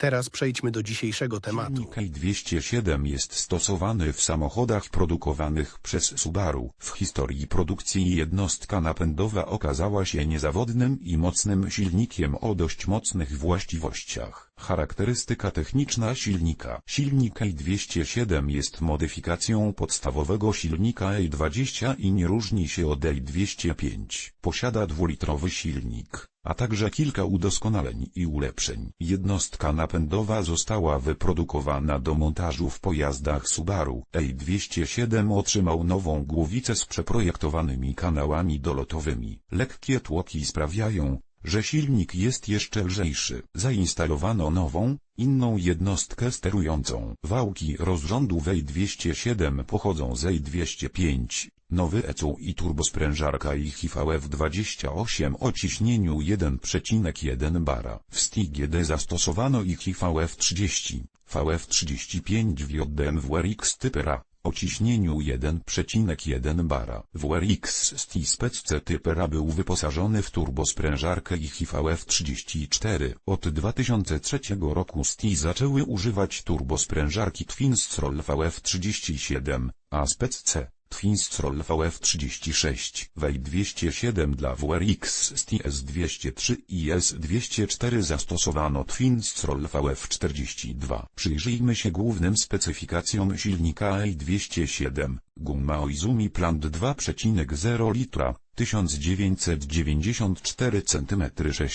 Teraz przejdźmy do dzisiejszego tematu. Silnik i207 jest stosowany w samochodach produkowanych przez Subaru. W historii produkcji jednostka napędowa okazała się niezawodnym i mocnym silnikiem o dość mocnych właściwościach. Charakterystyka techniczna silnika Silnik i207 jest modyfikacją podstawowego silnika i20 i nie różni się od i205. Posiada dwulitrowy silnik a także kilka udoskonaleń i ulepszeń. Jednostka napędowa została wyprodukowana do montażu w pojazdach Subaru. A207 otrzymał nową głowicę z przeprojektowanymi kanałami dolotowymi. Lekkie tłoki sprawiają, że silnik jest jeszcze lżejszy. Zainstalowano nową, inną jednostkę sterującą. Wałki rozrządu WEI-207 pochodzą z EI-205, nowy ECU i turbosprężarka i HIVF-28 o ciśnieniu 1,1 bara. W STIGD zastosowano ich HIVF-30, VF-35 WJDM WRX Typera o ciśnieniu 1,1 bara. WRX STI Spec C Typera był wyposażony w turbosprężarkę i HIVF-34. Od 2003 roku STI zaczęły używać turbosprężarki Twinstroll VF-37, a Spec C Twinstroll VF36, WEI-207 dla WRX STS-203 i S-204 zastosowano Twinstroll VF42. Przyjrzyjmy się głównym specyfikacjom silnika EI-207. Gumma Oizumi Plant 2,0 litra, 1994 cm3,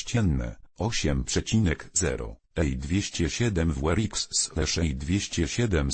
8,0. EI207 WRX EI207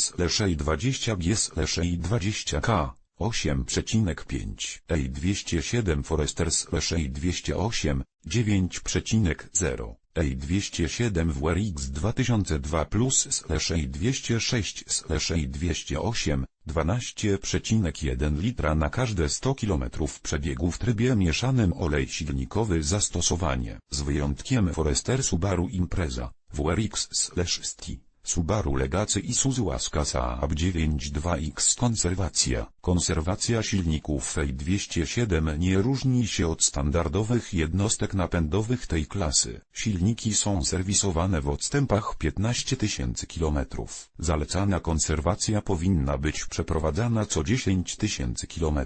20G 20K 8,5 EI207 Forester EI208 9,0 EI207 WRX 2002 plus EI206 EI208 12,1 litra na każde 100 km przebiegu w trybie mieszanym olej silnikowy zastosowanie z wyjątkiem Forester Subaru Impreza WRX/ST Subaru Legacy i Suzuki Saab 92X Konserwacja Konserwacja silników EI207 nie różni się od standardowych jednostek napędowych tej klasy. Silniki są serwisowane w odstępach 15 tysięcy km. Zalecana konserwacja powinna być przeprowadzana co 10 tysięcy km.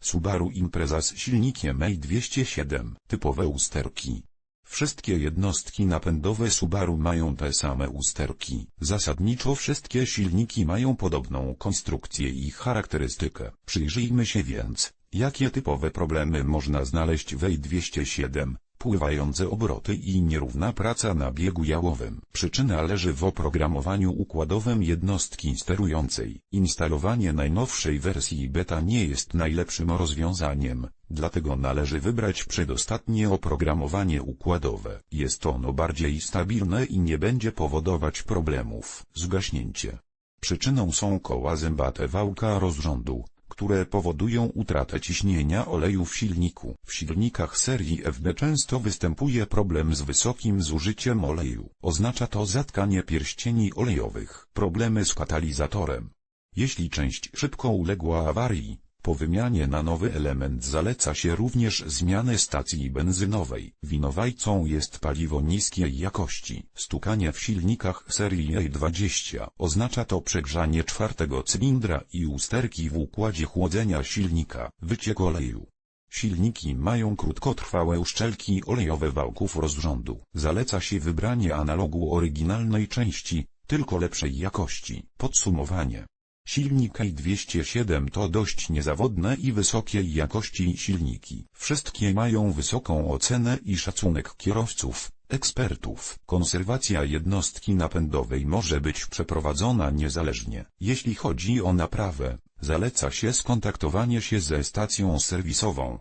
Subaru Impreza z silnikiem EI207 Typowe usterki Wszystkie jednostki napędowe Subaru mają te same usterki. Zasadniczo wszystkie silniki mają podobną konstrukcję i charakterystykę. Przyjrzyjmy się więc, jakie typowe problemy można znaleźć w EI207 pływające obroty i nierówna praca na biegu jałowym. Przyczyna leży w oprogramowaniu układowym jednostki sterującej. Instalowanie najnowszej wersji beta nie jest najlepszym rozwiązaniem, dlatego należy wybrać przedostatnie oprogramowanie układowe. Jest ono bardziej stabilne i nie będzie powodować problemów. Zgaśnięcie. Przyczyną są koła zębate wałka rozrządu które powodują utratę ciśnienia oleju w silniku. W silnikach serii FB często występuje problem z wysokim zużyciem oleju. Oznacza to zatkanie pierścieni olejowych. Problemy z katalizatorem. Jeśli część szybko uległa awarii, po wymianie na nowy element zaleca się również zmianę stacji benzynowej. Winowajcą jest paliwo niskiej jakości. Stukanie w silnikach serii E20 oznacza to przegrzanie czwartego cylindra i usterki w układzie chłodzenia silnika. Wyciek oleju. Silniki mają krótkotrwałe uszczelki olejowe wałków rozrządu. Zaleca się wybranie analogu oryginalnej części, tylko lepszej jakości. Podsumowanie. Silnik i207 to dość niezawodne i wysokiej jakości silniki. Wszystkie mają wysoką ocenę i szacunek kierowców, ekspertów. Konserwacja jednostki napędowej może być przeprowadzona niezależnie. Jeśli chodzi o naprawę, zaleca się skontaktowanie się ze stacją serwisową.